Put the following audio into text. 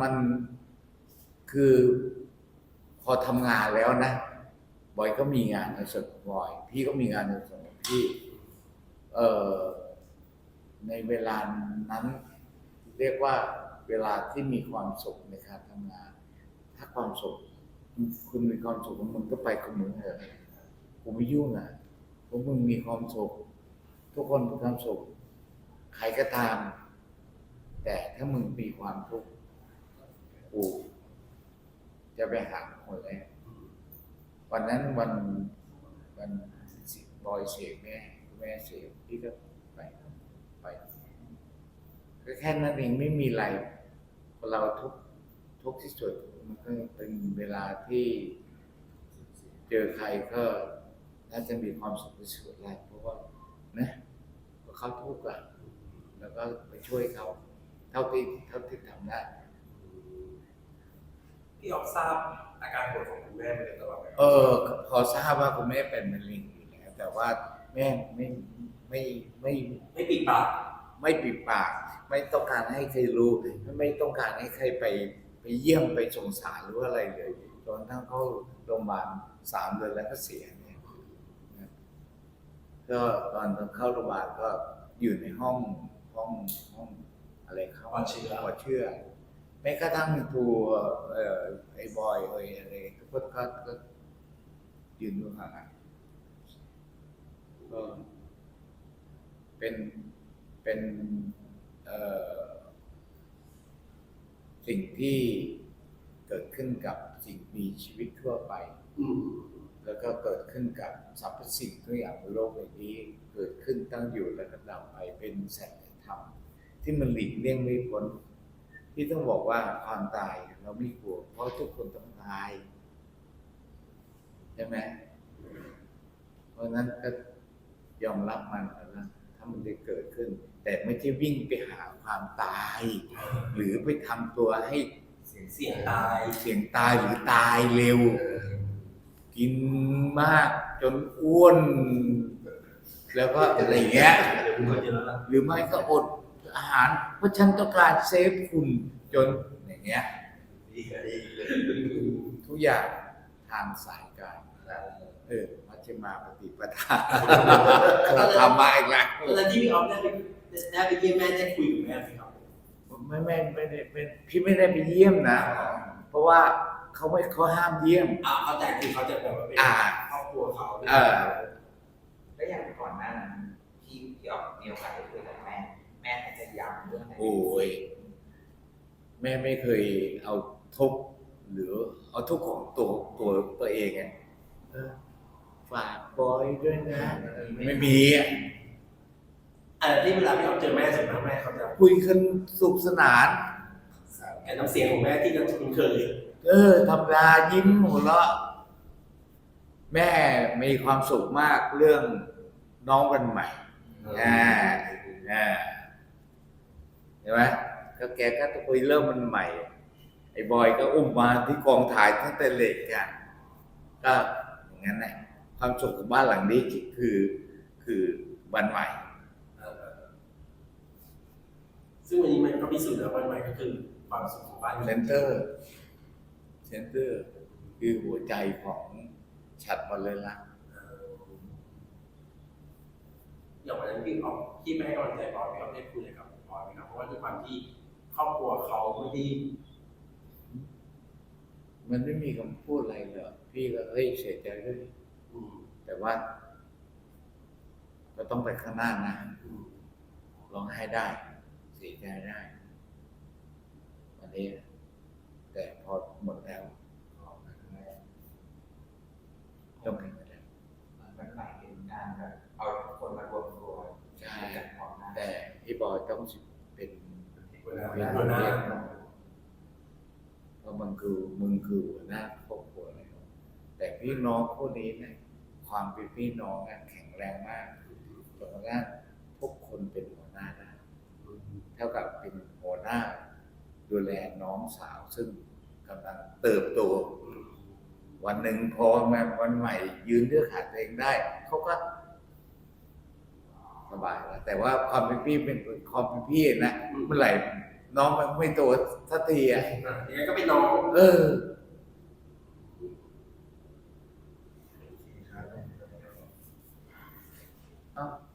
มันคือพอทำงานแล้วนะบอยก็มีงานในส่วนของบอย พี่ก็มีงานในส่วนของพี่เอ่อในเวลานั้น เรียกว่าเวลาที่มีความสุขในการทำงาน ถ้าความสุขคุณมีความสุขมึงก็ไปของมึงเถอะกูไม่ยุ่งอะเพราะมึงมีความสุขทุกคนมีความสุขใครก็ตาม แต่ถ้ามึงมีความทุกข์ กูจะไปหาคนแรกวันนั้นวันวันบอยเสียแม่แม่เสียพี่ก็ไปไปก็แค่นั้นเองไม่มีอะไรคนเราทุกทุกที่สุดมันก็เป็นเวลาที่เจอใครก็น่าจะมีความสุขที่สุดแหละเพราะว่านะเพราะเขาทุกข์อะแล้วก็ไปช่วยเขา เท่าที่เท่าที่ทำได้ พี่ออกทราบอาการป่วยของคุณแม่มาโดยตลอดไหมครับเออพอทราบว่าคุณแม่เป็นมะเร็งอยู่แล้วแต่ว่าแม่ไม่ไม่ไม่ไม่ปิดปากไม่ปิดปาก ไม่ต้องการให้ใครรู้ไม่ต้องการให้ใครไปไปเยี่ยมไปสงสารหรืออะไรเลยจนทั้งเข้าโรงพยาบาลสามเดือนแล้วก็เสียเนี่ยนะก็ตอนเข้าโรงพยาบาลก็อยู่ในห้องห้องห้องอะไรเขาปอดเชื้อปอดเชื่อ แม้กระทั่งตัวไอ้บอยเอ้ยอะไรทุกคนก็ก็ยืนดูห่างก็เป็นเป็นสิ่งที่เกิดขึ้นกับสิ่งมีชีวิตทั่วไป แล้วก็เกิดขึ้นกับสรรพสิ่งทุกอย่างบนโลกใบนี้ เกิดขึ้นตั้งอยู่แล้วก็ดับไปเป็นแสัจธรรมที่มันหลีกเลี่ยงไม่พ้น ที่ต้องบอกว่าความตายเราไม่กลัวเพราะทุกคนต้องตายใช่ไหมเพราะนั้นก็ยอมรับมันนะถ้ามันได้เกิดขึ้น แต่ไม่ใช่วิ่งไปหาความตาย หรือไปทำตัวให้เสียงเสียงตายเสี่ยงตายหรือตายเร็ว กินมากจนอ้วน แล้วก็อะไรเงี้ยหรือไม่ก็อด อาหาร เพราะฉันต้องการเซฟคุณจนอย่างเงี้ยดีดีทุกอย่างทางสายกลางเออมัชฌิมาปฏิปทาเราทำมาอีกแล้วตอนนั้นที่พี่ออฟได้ไปได้ไปเยี่ยมแม่ได้คุยกับแม่ไหมครับไม่ไม่ไม่ได้เป็นพี่ไม่ได้ไปเยี่ยมนะ เพราะว่าเขาไม่เขาห้ามเยี่ยมอ่าเข้าใจคือเขาจะแบบว่าเป็นอ่าครอบครัวเขาเออแล้วอย่างก่อนหน้านั้นที่ที่ออกมีโอกาสได้คุยกับแม่ แม่จะย้ำเรื่องอะไรโอ้ยแม่ไม่เคยเอาทุกข์หรือเอาทุกข์ของตัวตัวตัวเองอะเออฝากบอยด้วยนะ ไม่มีอะเออที่เวลาพี่ออฟเจอแม่ส่วนมากแม่เขาจะคุยกันสุขสนาน แอบน้ำเสียงของแม่ที่เราคุ้นเคยเออธรรมดายิ้มหัวเราะแม่มีความสุขมากเรื่องน้องวันใหม่อ่าอ่า เห็นไหมก็แกก็ต้องคุยเริ่มมันใหม่ ไอ้บอยก็อุ้มมาที่กองถ่ายตั้งแต่เล็กอะก็อย่างนั้นแหละความสุขของบ้านหลังนี้คือคือวันใหม่เออซึ่งวันนี้มันก็พิสูจน์แล้วว่าใหม่ก็คือความสุขของบ้านเซนเตอร์เซนเตอร์คือหัวใจของฉัดบอลเลยละเอออย่างวันนั้นพี่ออฟที่ไม่ให้กำลังใจปอยพี่ออฟได้คุยอะไรกับ ปอยไหมครับเพราะว่าด้วยความที่ครอบครัวเขาไม่ได้มันไม่มีคำพูดอะไรเลยพี่ก็เฮ้ยเสียใจด้วยอืมแต่ว่า ก็ต้องไปข้างหน้านะอืมร้องไห้ได้ เสียใจได้วันนี้แต่พอหมดแล้วต้องแข่งกันแล้วมันหมายถึงการแบบเอาทุกคนมารวมตัวใช่กันพร้อมหน้าแต่พี่บอยต้องเป็นหัวหน้า เป็นหัวหน้าเพราะมันคือมึงคือหัวหน้าครอบครัวแล้วแต่พี่น้องพวกนี้เนี่ยความเป็นพี่น้องอะแข็งแรงมากจนกระทั่งทุกคนเป็นหัวหน้าได้เท่ากับเป็นหัวหน้า ดูแลน้องสาวซึ่งกำลังเติบโตวันหนึ่งพอมาวันใหม่ ยืนเลือกขาตัวเองได้เขาก็ สบายแล้วแต่ว่าความเป็นพี่เป็นความเป็นพี่นะเมื่อไหร่น้องมันไม่โตสักทีอะยังไก็เป็นน้องเออ啊。Uh.